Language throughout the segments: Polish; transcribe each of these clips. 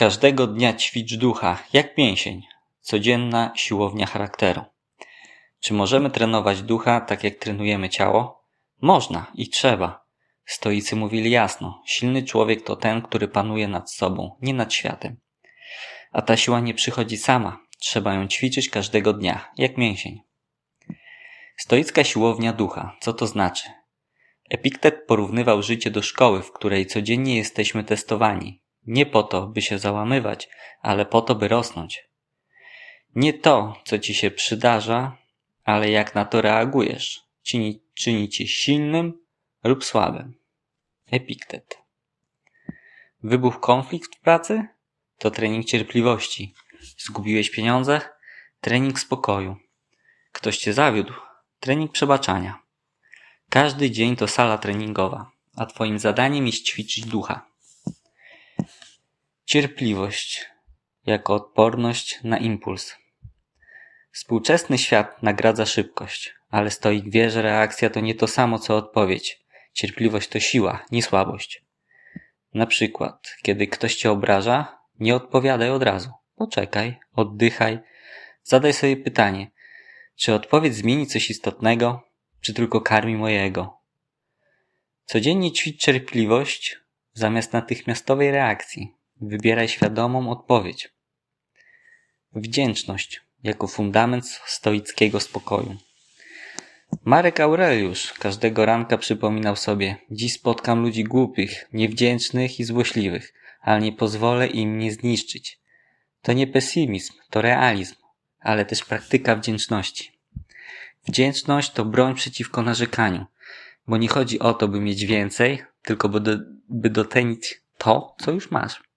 Każdego dnia ćwicz ducha, jak mięsień. Codzienna siłownia charakteru. Czy możemy trenować ducha tak jak trenujemy ciało? Można i trzeba. Stoicy mówili jasno: silny człowiek to ten, który panuje nad sobą, nie nad światem. A ta siła nie przychodzi sama, trzeba ją ćwiczyć każdego dnia, jak mięsień. Stoicka siłownia ducha, co to znaczy? Epiktet porównywał życie do szkoły, w której codziennie jesteśmy testowani. Nie po to, by się załamywać, ale po to, by rosnąć. Nie to, co ci się przydarza, ale jak na to reagujesz, czyni, czyni cię silnym lub słabym. Epiktet. Wybuch konflikt w pracy? To trening cierpliwości. Zgubiłeś pieniądze? Trening spokoju. Ktoś cię zawiódł? Trening przebaczania. Każdy dzień to sala treningowa, a twoim zadaniem jest ćwiczyć ducha. Cierpliwość jako odporność na impuls. Współczesny świat nagradza szybkość, ale stoik wie, że reakcja to nie to samo co odpowiedź. Cierpliwość to siła, nie słabość. Na przykład, kiedy ktoś cię obraża, nie odpowiadaj od razu. Poczekaj, oddychaj, zadaj sobie pytanie, czy odpowiedź zmieni coś istotnego, czy tylko karmi mojego. Codziennie ćwicz cierpliwość zamiast natychmiastowej reakcji. Wybieraj świadomą odpowiedź. Wdzięczność jako fundament stoickiego spokoju. Marek Aureliusz każdego ranka przypominał sobie: Dziś spotkam ludzi głupich, niewdzięcznych i złośliwych, ale nie pozwolę im mnie zniszczyć. To nie pesymizm, to realizm, ale też praktyka wdzięczności. Wdzięczność to broń przeciwko narzekaniu, bo nie chodzi o to, by mieć więcej, tylko by, do, by docenić to, co już masz.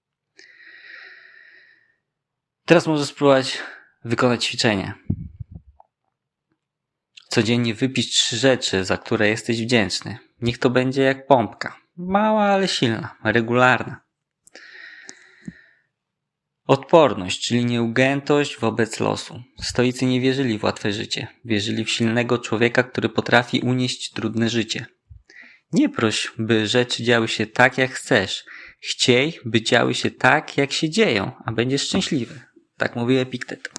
Teraz możesz spróbować wykonać ćwiczenie. Codziennie wypisz trzy rzeczy, za które jesteś wdzięczny. Niech to będzie jak pompka. Mała, ale silna, regularna. Odporność, czyli nieugiętość wobec losu. Stoicy nie wierzyli w łatwe życie. Wierzyli w silnego człowieka, który potrafi unieść trudne życie. Nie proś, by rzeczy działy się tak, jak chcesz. Chciej, by działy się tak, jak się dzieją, a będziesz szczęśliwy. Tak mówi Epiktet.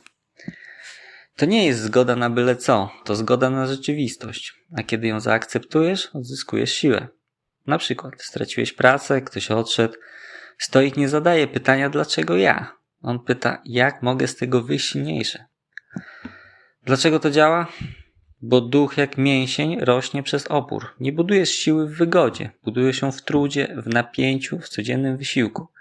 To nie jest zgoda na byle co, to zgoda na rzeczywistość. A kiedy ją zaakceptujesz, odzyskujesz siłę. Na przykład straciłeś pracę, ktoś odszedł. Stoik nie zadaje pytania dlaczego ja. On pyta, jak mogę z tego wyjść silniejszy. Dlaczego to działa? Bo duch jak mięsień rośnie przez opór. Nie budujesz siły w wygodzie, budujesz ją w trudzie, w napięciu, w codziennym wysiłku.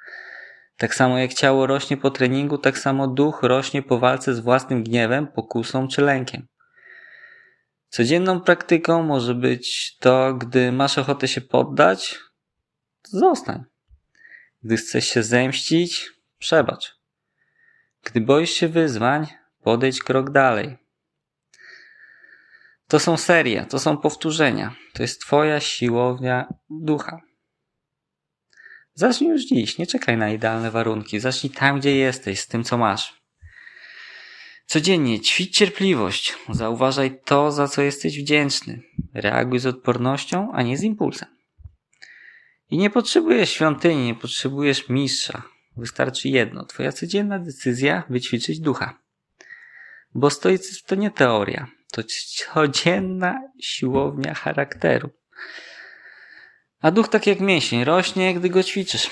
Tak samo jak ciało rośnie po treningu, tak samo duch rośnie po walce z własnym gniewem, pokusą czy lękiem. Codzienną praktyką może być to, gdy masz ochotę się poddać, zostań. Gdy chcesz się zemścić, przebacz. Gdy boisz się wyzwań, podejdź krok dalej. To są serie, to są powtórzenia. To jest Twoja siłownia ducha. Zacznij już dziś, nie czekaj na idealne warunki. Zacznij tam, gdzie jesteś, z tym, co masz. Codziennie ćwicz cierpliwość. Zauważaj to, za co jesteś wdzięczny. Reaguj z odpornością, a nie z impulsem. I nie potrzebujesz świątyni, nie potrzebujesz mistrza. Wystarczy jedno. Twoja codzienna decyzja wyćwiczyć ducha. Bo stoicyzm to nie teoria. To codzienna siłownia charakteru. A duch tak jak mięsień rośnie, gdy go ćwiczysz.